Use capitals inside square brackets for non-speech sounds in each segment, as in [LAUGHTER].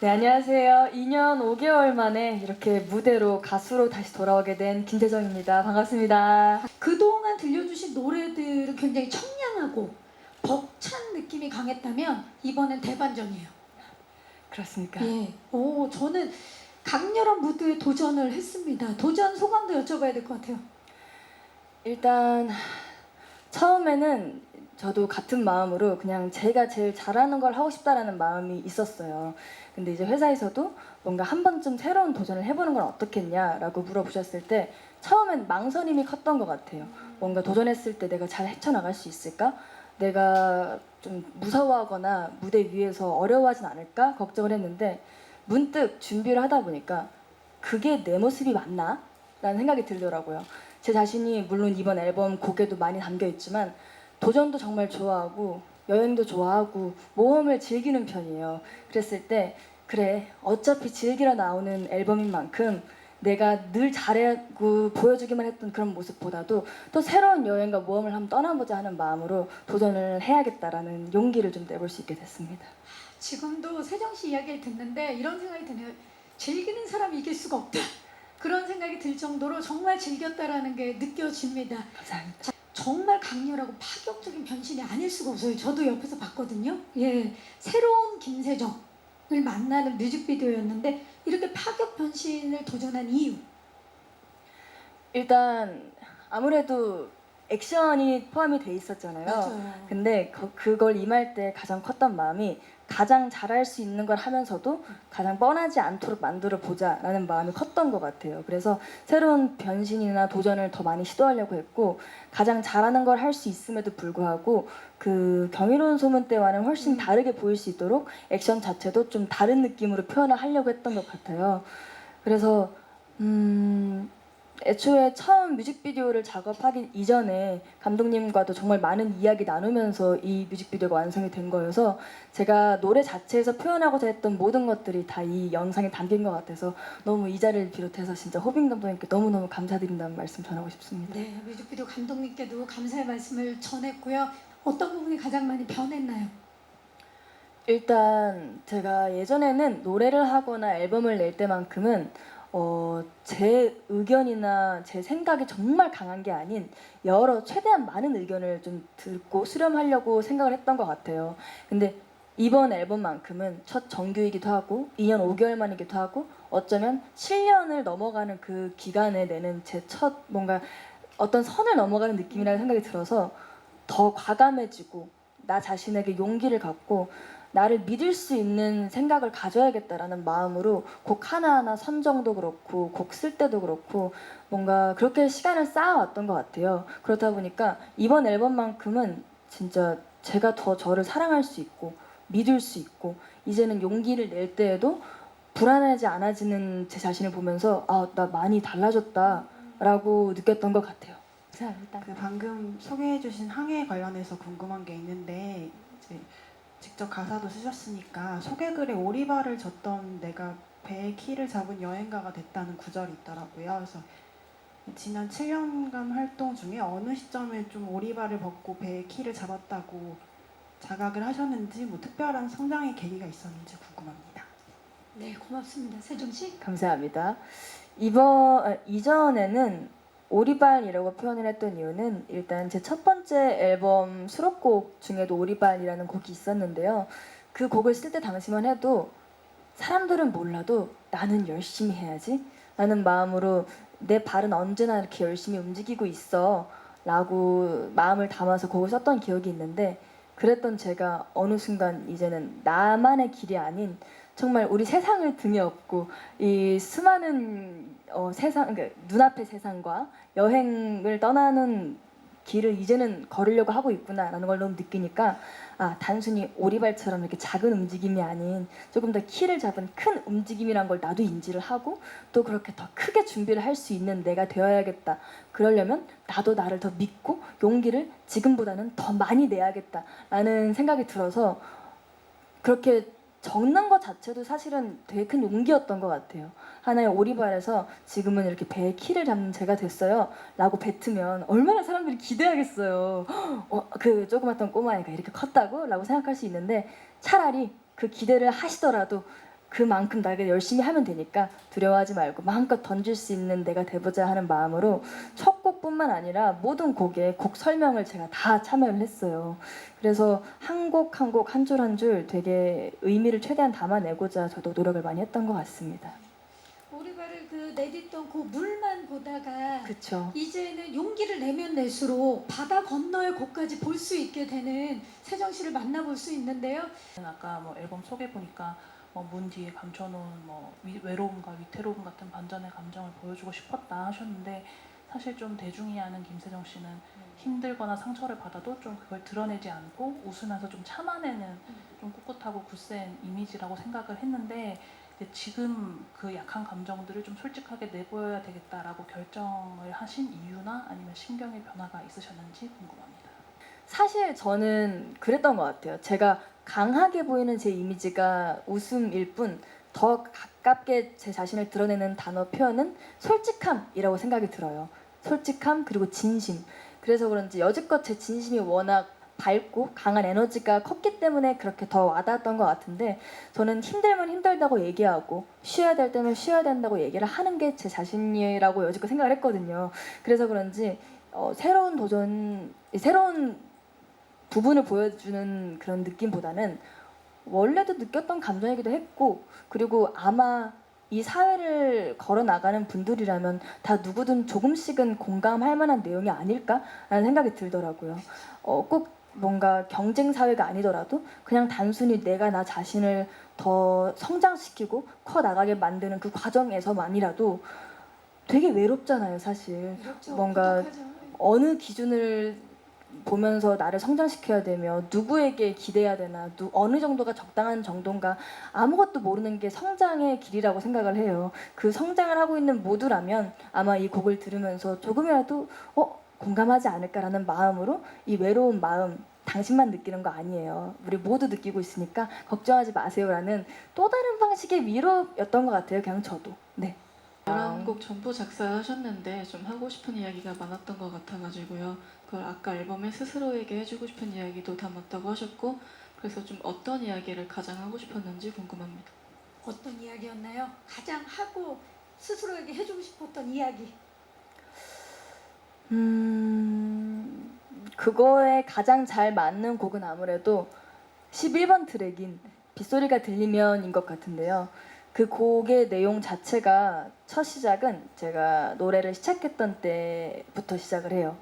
네, 안녕하세요. 2년 5개월 만에 이렇게 무대로 가수로 다시 돌아오게 된 김태정입니다. 반갑습니다. 그동안 들려주신 노래들은 굉장히 청량하고 벅찬 느낌이 강했다면 이번엔 대반전이에요. 그렇습니까? 예. 오, 저는 강렬한 무드에 도전을 했습니다. 도전 소감도 여쭤봐야 될 것 같아요. 일단 처음에는 저도 같은 마음으로 그냥 제가 제일 잘하는 걸 하고 싶다라는 마음이 있었어요. 근데 이제 회사에서도 뭔가 한 번쯤 새로운 도전을 해보는 건 어떻겠냐라고 물어보셨을 때 처음엔 망설임이 컸던 것 같아요. 뭔가 도전했을 때 내가 잘 헤쳐나갈 수 있을까? 내가 좀 무서워하거나 무대 위에서 어려워하진 않을까 걱정을 했는데 문득 준비를 하다 보니까 그게 내 모습이 맞나? 라는 생각이 들더라고요. 제 자신이 물론 이번 앨범 곡에도 많이 담겨 있지만 도전도 정말 좋아하고 여행도 좋아하고 모험을 즐기는 편이에요. 그랬을 때 그래 어차피 즐기러 나오는 앨범인 만큼 내가 늘 잘하고 보여주기만 했던 그런 모습보다도 또 새로운 여행과 모험을 한번 떠나보자 하는 마음으로 도전을 해야겠다라는 용기를 좀 내볼 수 있게 됐습니다. 지금도 세정 씨 이야기를 듣는데 이런 생각이 드네요. 즐기는 사람이 이길 수가 없다. 그런 생각이 들 정도로 정말 즐겼다라는 게 느껴집니다. 감사합니다. 정말 강렬하고 파격적인 변신이 아닐 수가 없어요. 저도 옆에서 봤거든요. 예, 새로운 김세정을 만나는 뮤직비디오였는데 이렇게 파격 변신을 도전한 이유. 일단 아무래도 액션이 포함이 돼 있었잖아요. 맞아요. 근데 그, 그걸 임할 때 가장 컸던 마음이 가장 잘할 수 있는 걸 하면서도 가장 뻔하지 않도록 만들어 보자라는 마음이 컸던 것 같아요. 그래서 새로운 변신이나 도전을 더 많이 시도하려고 했고 가장 잘하는 걸 할 수 있음에도 불구하고 그 경이로운 소문 때와는 훨씬 음. 다르게 보일 수 있도록 액션 자체도 좀 다른 느낌으로 표현을 하려고 했던 것 같아요. 그래서 음 애초에 처음 뮤직비디오를 작업하기 이전에 감독님과도 정말 많은 이야기 나누면서 이 뮤직비디오가 완성이 된 거여서 제가 노래 자체에서 표현하고자 했던 모든 것들이 다 이 영상에 담긴 것 같아서 너무 이 자리를 비롯해서 진짜 호빈 감독님께 너무너무 감사드린다는 말씀 전하고 싶습니다. 네, 뮤직비디오 감독님께도 감사의 말씀을 전했고요. 어떤 부분이 가장 많이 변했나요? 일단 제가 예전에는 노래를 하거나 앨범을 낼 때만큼은 어, 제 의견이나 제 생각이 정말 강한 게 아닌 여러 최대한 많은 의견을 좀 듣고 수렴하려고 생각을 했던 것 같아요. 근데 이번 앨범만큼은 첫 정규이기도 하고 2년 5개월 만이기도 하고 어쩌면 7년을 넘어가는 그 기간에 내는 제 첫 뭔가 어떤 선을 넘어가는 느낌이라는 생각이 들어서 더 과감해지고 나 자신에게 용기를 갖고 나를 믿을 수 있는 생각을 가져야겠다라는 마음으로 곡 하나하나 선정도 그렇고 곡 쓸 때도 그렇고 뭔가 그렇게 시간을 쌓아왔던 것 같아요. 그렇다 보니까 이번 앨범만큼은 진짜 제가 더 저를 사랑할 수 있고 믿을 수 있고 이제는 용기를 낼 때에도 불안하지 않아지는 제 자신을 보면서 아 나 많이 달라졌다라고 느꼈던 것 같아요. 감사합니다. 그 방금 소개해주신 항해 관련해서 궁금한 게 있는데 이제 직접 가사도 쓰셨으니까 소개글에 오리발을 졌던 내가 배의 키를 잡은 여행가가 됐다는 구절이 있더라고요. 그래서 지난 7년간 활동 중에 어느 시점에 좀 오리발을 벗고 배의 키를 잡았다고 자각을 하셨는지 뭐 특별한 성장의 계기가 있었는지 궁금합니다. 네, 고맙습니다. 세정 씨. 감사합니다. 이번 아, 이전에는 오리발이라고 표현을 했던 이유는 일단 제 첫 번째 앨범 수록곡 중에도 오리발이라는 곡이 있었는데요. 그 곡을 쓸 때 당시만 해도 사람들은 몰라도 나는 열심히 해야지 라는 마음으로 내 발은 언제나 이렇게 열심히 움직이고 있어 라고 마음을 담아서 곡을 썼던 기억이 있는데 그랬던 제가 어느 순간 이제는 나만의 길이 아닌 정말 우리 세상을 등에 업고 이 수많은 어, 세상 그러니까 눈앞의 세상과 여행을 떠나는 길을 이제는 걸으려고 하고 있구나라는 걸 너무 느끼니까 아 단순히 오리발처럼 이렇게 작은 움직임이 아닌 조금 더 키를 잡은 큰 움직임이란 걸 나도 인지를 하고 또 그렇게 더 크게 준비를 할 수 있는 내가 되어야겠다. 그러려면 나도 나를 더 믿고 용기를 지금보다는 더 많이 내야겠다라는 생각이 들어서 그렇게 적는 것 자체도 사실은 되게 큰 용기였던 것 같아요. 하나의 오리발에서 지금은 이렇게 배의 키를 잡는 제가 됐어요. 라고 뱉으면 얼마나 사람들이 기대하겠어요. [GASPS] 어, 그 조그맣던 꼬마애가 이렇게 컸다고? 라고 생각할 수 있는데 차라리 그 기대를 하시더라도 그만큼 나에게 열심히 하면 되니까 두려워하지 말고 마음껏 던질 수 있는 내가 돼보자 하는 마음으로 첫곡 뿐만 아니라 모든 곡에 곡 설명을 제가 다 참여를 했어요. 그래서 한 곡 한 곡 한 줄 한 줄 되게 의미를 최대한 담아내고자 저도 노력을 많이 했던 것 같습니다. 오리발을 그 내딛던 그 물만 보다가 그쵸. 이제는 용기를 내면 낼수록 바다 건너의 곳까지 볼 수 있게 되는 세정 씨를 만나볼 수 있는데요. 아까 뭐 앨범 소개 보니까 뭐 문 뒤에 감춰놓은 뭐 위- 외로움과 위태로움 같은 반전의 감정을 보여주고 싶었다 하셨는데 사실 좀 대중이 아는 김세정 씨는 힘들거나 상처를 받아도 좀 그걸 드러내지 않고 웃으면서 좀 참아내는 좀 꿋꿋하고 굳센 이미지라고 생각을 했는데 지금 그 약한 감정들을 좀 솔직하게 내보여야 되겠다라고 결정을 하신 이유나 아니면 심경의 변화가 있으셨는지 궁금합니다. 사실 저는 그랬던 것 같아요. 제가 강하게 보이는 제 이미지가 웃음일 뿐 더 가깝게 제 자신을 드러내는 단어 표현은 솔직함이라고 생각이 들어요. 솔직함 그리고 진심. 그래서 그런지 여지껏 제 진심이 워낙 밝고 강한 에너지가 컸기 때문에 그렇게 더 와닿았던 것 같은데 저는 힘들면 힘들다고 얘기하고 쉬어야 될 때면 쉬어야 된다고 얘기를 하는 게 제 자신이라고 여지껏 생각을 했거든요. 그래서 그런지 어, 새로운 도전, 새로운 부분을 보여주는 그런 느낌보다는 원래도 느꼈던 감정이기도 했고 그리고 아마 이 사회를 걸어 나가는 분들이라면 다 누구든 조금씩은 공감할 만한 내용이 아닐까라는 생각이 들더라고요. 어, 꼭 뭔가 경쟁 사회가 아니더라도 그냥 단순히 내가 나 자신을 더 성장시키고 커 나가게 만드는 그 과정에서만이라도 되게 외롭잖아요, 사실. 그렇죠. 뭔가. 어느 기준을 보면서 나를 성장시켜야 되며 누구에게 기대야 되나 누, 어느 정도가 적당한 정도인가 아무것도 모르는 게 성장의 길이라고 생각을 해요. 그 성장을 하고 있는 모두라면 아마 이 곡을 들으면서 조금이라도 어 공감하지 않을까라는 마음으로 이 외로운 마음 당신만 느끼는 거 아니에요. 우리 모두 느끼고 있으니까 걱정하지 마세요라는 또 다른 방식의 위로였던 것 같아요. 그냥 저도. 네. 11곡 전부 작사하셨는데 좀 하고 싶은 이야기가 많았던 것 같아가지고요. 그걸 아까 앨범에 스스로에게 해주고 싶은 이야기도 담았다고 하셨고 그래서 좀 어떤 이야기를 가장 하고 싶었는지 궁금합니다. 어떤 이야기였나요? 가장 하고 스스로에게 해주고 싶었던 이야기. 음, 그거에 가장 잘 맞는 곡은 아무래도 11번 트랙인 빗소리가 들리면인 것 같은데요. 그 곡의 내용 자체가 첫 시작은 제가 노래를 시작했던 때부터 시작을 해요.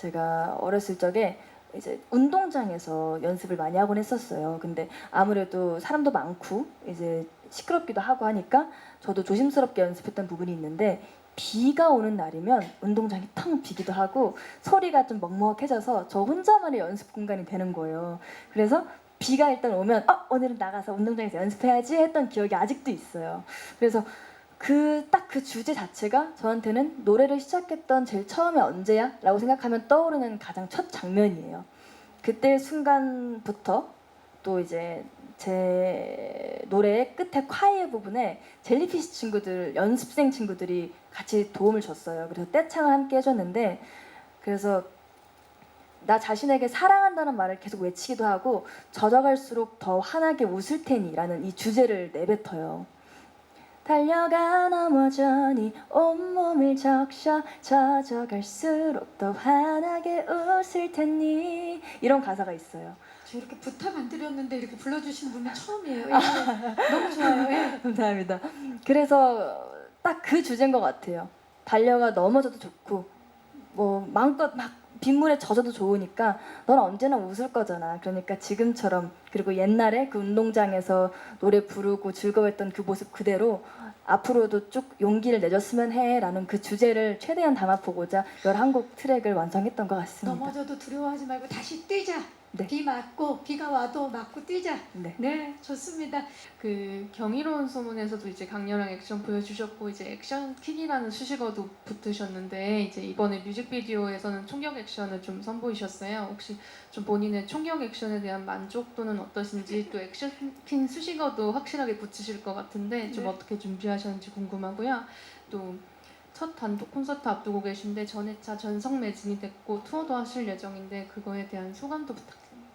제가 어렸을 적에 이제 운동장에서 연습을 많이 하곤 했었어요. 근데 아무래도 사람도 많고 이제 시끄럽기도 하고 하니까 저도 조심스럽게 연습했던 부분이 있는데 비가 오는 날이면 운동장이 텅 비기도 하고 소리가 좀 먹먹해져서 저 혼자만의 연습 공간이 되는 거예요. 그래서 비가 일단 오면 어 오늘은 나가서 운동장에서 연습해야지 했던 기억이 아직도 있어요. 그래서 그 딱 그 주제 자체가 저한테는 노래를 시작했던 제일 처음에 언제야? 라고 생각하면 떠오르는 가장 첫 장면이에요. 그때 순간부터 또 이제 제 노래의 끝에 콰이어 부분에 젤리피시 친구들 연습생 친구들이 같이 도움을 줬어요. 그래서 떼창을 함께 해줬는데 그래서 나 자신에게 사랑한다는 말을 계속 외치기도 하고 젖어갈수록 더 환하게 웃을 테니라는 이 주제를 내뱉어요. 달려가 넘어져 니 온몸을 적셔 젖어갈수록 더 환하게 웃을 테니 이런 가사가 있어요. 저 이렇게 부탁 안 드렸는데 이렇게 불러주신 분은 처음이에요. 예. 너무 좋아요. 예. [LAUGHS] 감사합니다. 그래서 딱 그 주제인 것 같아요. 달려가 넘어져도 좋고 뭐 마음껏 막 빗물에 젖어도 좋으니까 넌 언제나 웃을 거잖아. 그러니까 지금처럼 그리고 옛날에 그 운동장에서 노래 부르고 즐거웠던 그 모습 그대로 앞으로도 쭉 용기를 내줬으면 해라는 그 주제를 최대한 담아보고자 11곡 트랙을 완성했던 것 같습니다. 넘어져도 두려워하지 말고 다시 뛰자. 네. 비 맞고 비가 와도 맞고 뛰자. 네. 네, 좋습니다. 그 경이로운 소문에서도 이제 강렬한 액션 보여주셨고 이제 액션 퀸이라는 수식어도 붙으셨는데 이제 이번에 뮤직비디오에서는 총격 액션을 좀 선보이셨어요. 혹시 좀 본인의 총격 액션에 대한 만족도는 어떠신지 또 액션 퀸 수식어도 확실하게 붙이실 것 같은데 좀 네. 어떻게 준비하셨는지 궁금하고요. 또 첫 단독 콘서트 앞두고 계신데 전회차 전성 매진이 됐고 투어도 하실 예정인데 그거에 대한 소감도 부탁드립니다.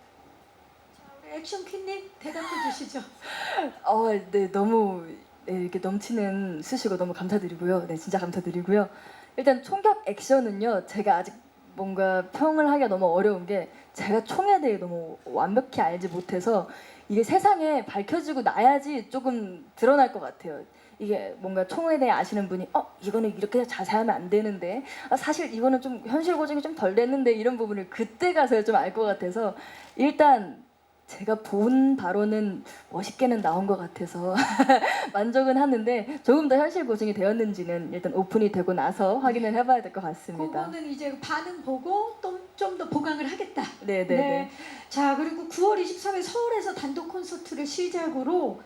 우리 액션 퀸님 대답해 주시죠. [LAUGHS] 어, 네, 너무 네, 이렇게 넘치는 수식어 너무 감사드리고요. 네, 진짜 감사드리고요. 일단 총격 액션은요, 제가 아직 뭔가 평을 하기가 너무 어려운 게 제가 총에 대해 너무 완벽히 알지 못해서 이게 세상에 밝혀지고 나야지 조금 드러날 것 같아요. 이게 뭔가 총에 대해 아시는 분이 어 이거는 이렇게 자세하면 안 되는데 아, 사실 이거는 좀 현실 고증이 좀 덜 됐는데 이런 부분을 그때 가서 좀알 것 같아서 일단 제가 본 바로는 멋있게는 나온 것 같아서 [LAUGHS] 만족은 하는데 조금 더 현실 고증이 되었는지는 일단 오픈이 되고 나서 확인을 해봐야 될 것 같습니다. 그거는 이제 반응 보고 또좀더 보강을 하겠다. 네, 네, 네. 자 그리고 9월 23일 서울에서 단독 콘서트를 시작으로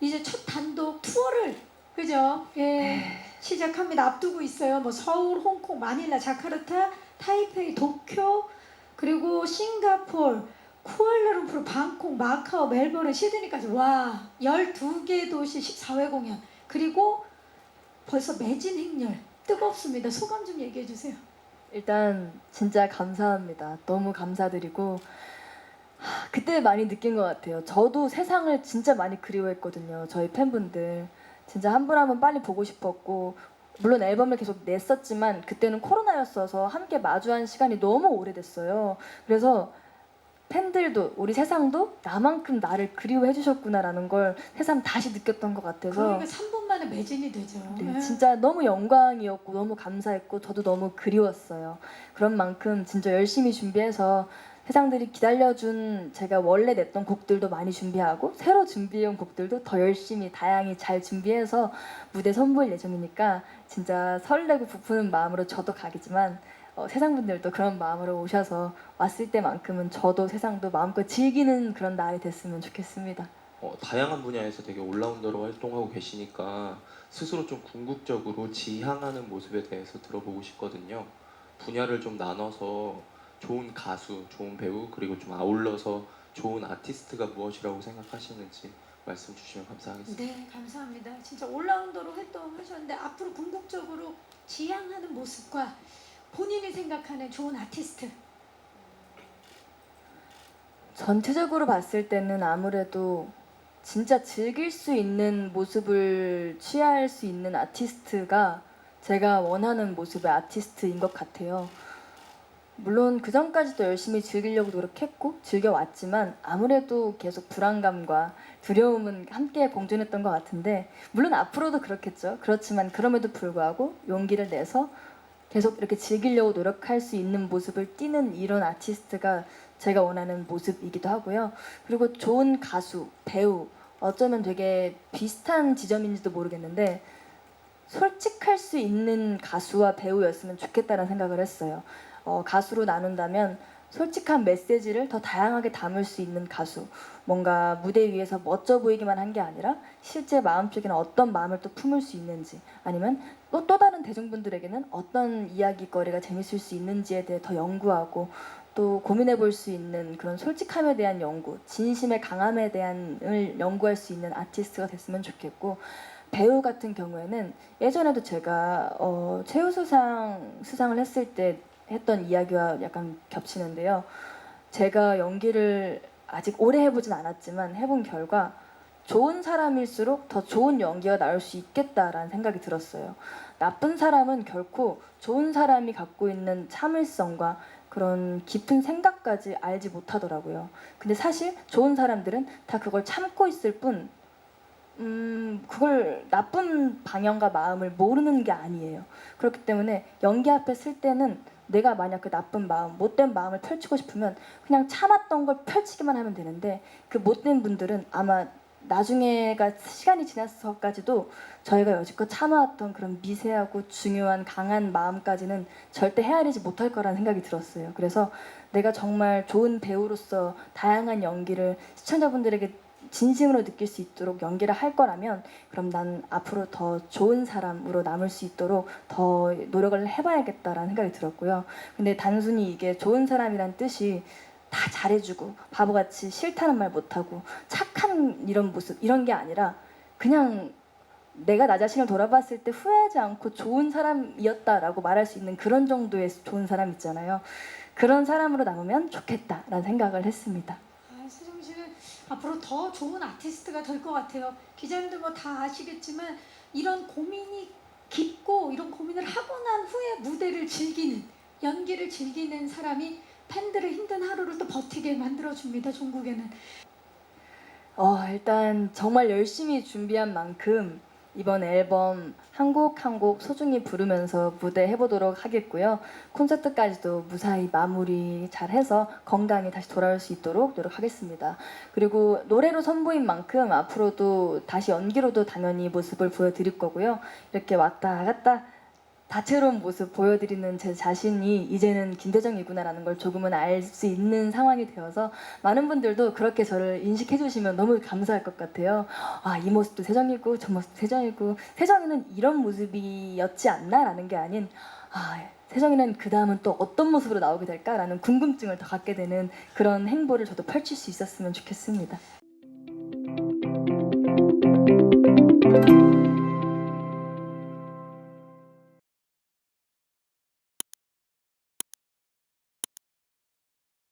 이제 첫 단독 투어를 그죠? 예 네. 시작합니다. 앞두고 있어요. 뭐 서울, 홍콩, 마닐라, 자카르타, 타이페이, 도쿄 그리고 싱가폴, 쿠알라룸푸르, 방콕, 마카오, 멜버른, 시드니까지 와 12개 도시 14회 공연 그리고 벌써 매진 행렬 뜨겁습니다. 소감 좀 얘기해 주세요. 일단 진짜 감사합니다. 너무 감사드리고 하, 그때 많이 느낀 것 같아요. 저도 세상을 진짜 많이 그리워했거든요. 저희 팬분들 진짜 한 분 한 분 빨리 보고 싶었고 물론 앨범을 계속 냈었지만 그때는 코로나였어서 함께 마주한 시간이 너무 오래됐어요. 그래서 팬들도 우리 세상도 나만큼 나를 그리워해 주셨구나라는 걸 새삼 다시 느꼈던 것 같아서 그러니까 3분 만에 매진이 되죠. 네, 예. 진짜 너무 영광이었고 너무 감사했고 저도 너무 그리웠어요. 그런 만큼 진짜 열심히 준비해서 세상들이 기다려준 제가 원래 냈던 곡들도 많이 준비하고 새로 준비해온 곡들도 더 열심히 다양히 잘 준비해서 무대 선보일 예정이니까 진짜 설레고 부푸는 마음으로 저도 가겠지만 어, 세상 분들도 그런 마음으로 오셔서 왔을 때만큼은 저도 세상도 마음껏 즐기는 그런 날이 됐으면 좋겠습니다. 어, 다양한 분야에서 되게 올라운더로 활동하고 계시니까 스스로 좀 궁극적으로 지향하는 모습에 대해서 들어보고 싶거든요. 분야를 좀 나눠서 좋은 가수, 좋은 배우, 그리고 좀 아울러서 좋은 아티스트가 무엇이라고 생각하시는지 말씀 주시면 감사하겠습니다. 네, 감사합니다. 진짜 올라운더로 활동하셨는데 앞으로 궁극적으로 지향하는 모습과 본인이 생각하는 좋은 아티스트. 전체적으로 봤을 때는 아무래도 진짜 즐길 수 있는 모습을 취할 수 있는 아티스트가 제가 원하는 모습의 아티스트인 것 같아요. 물론 그 전까지도 열심히 즐기려고 노력했고 즐겨왔지만 아무래도 계속 불안감과 두려움은 함께 공존했던 것 같은데 물론 앞으로도 그렇겠죠. 그렇지만 그럼에도 불구하고 용기를 내서 계속 이렇게 즐기려고 노력할 수 있는 모습을 띠는 이런 아티스트가 제가 원하는 모습이기도 하고요. 그리고 좋은 가수, 배우, 어쩌면 되게 비슷한 지점인지도 모르겠는데 솔직할 수 있는 가수와 배우였으면 좋겠다는 생각을 했어요. 어, 가수로 나눈다면 솔직한 메시지를 더 다양하게 담을 수 있는 가수. 뭔가 무대 위에서 멋져 보이기만 한 게 아니라 실제 마음속에는 어떤 마음을 또 품을 수 있는지 아니면 또, 또 다른 대중분들에게는 어떤 이야기거리가 재밌을 수 있는지에 대해 더 연구하고 또 고민해 볼 수 있는 그런 솔직함에 대한 연구, 진심의 강함에 대한을 연구할 수 있는 아티스트가 됐으면 좋겠고 배우 같은 경우에는 예전에도 제가 어, 최우수상 수상을 했을 때 했던 이야기와 약간 겹치는데요. 제가 연기를 아직 오래 해보진 않았지만 해본 결과 좋은 사람일수록 더 좋은 연기가 나올 수 있겠다라는 생각이 들었어요. 나쁜 사람은 결코 좋은 사람이 갖고 있는 참을성과 그런 깊은 생각까지 알지 못하더라고요. 근데 사실 좋은 사람들은 다 그걸 참고 있을 뿐, 음, 그걸 나쁜 방향과 마음을 모르는 게 아니에요. 그렇기 때문에 연기 앞에 쓸 때는 내가 만약 그 나쁜 마음, 못된 마음을 펼치고 싶으면 그냥 참았던 걸 펼치기만 하면 되는데 그 못된 분들은 아마 나중에가 시간이 지나서까지도 저희가 여지껏 참아왔던 그런 미세하고 중요한 강한 마음까지는 절대 헤아리지 못할 거라는 생각이 들었어요. 그래서 내가 정말 좋은 배우로서 다양한 연기를 시청자분들에게 진심으로 느낄 수 있도록 연기를 할 거라면 그럼 난 앞으로 더 좋은 사람으로 남을 수 있도록 더 노력을 해봐야겠다라는 생각이 들었고요. 근데 단순히 이게 좋은 사람이란 뜻이 다 잘해주고 바보같이 싫다는 말 못하고 착한 이런 모습 이런 게 아니라 그냥 내가 나 자신을 돌아봤을 때 후회하지 않고 좋은 사람이었다라고 말할 수 있는 그런 정도의 좋은 사람 있잖아요. 그런 사람으로 남으면 좋겠다라는 생각을 했습니다. 앞으로 더 좋은 아티스트가 될 것 같아요. 기자님들 뭐 다 아시겠지만 이런 고민이 깊고 이런 고민을 하고 난 후에 무대를 즐기는 연기를 즐기는 사람이 팬들의 힘든 하루를 또 버티게 만들어줍니다. 종국에는. 어, 일단 정말 열심히 준비한 만큼 이번 앨범 한 곡 한 곡 소중히 부르면서 무대 해보도록 하겠고요. 콘서트까지도 무사히 마무리 잘 해서 건강히 다시 돌아올 수 있도록 노력하겠습니다. 그리고 노래로 선보인 만큼 앞으로도 다시 연기로도 당연히 모습을 보여드릴 거고요. 이렇게 왔다 갔다 다채로운 모습 보여드리는 제 자신이 이제는 김대정이구나라는 걸 조금은 알 수 있는 상황이 되어서 많은 분들도 그렇게 저를 인식해 주시면 너무 감사할 것 같아요. 아, 이 모습도 세정이고 저 모습도 세정이고 세정이는 이런 모습이었지 않나라는 게 아닌 아, 세정이는 그 다음은 또 어떤 모습으로 나오게 될까라는 궁금증을 더 갖게 되는 그런 행보를 저도 펼칠 수 있었으면 좋겠습니다.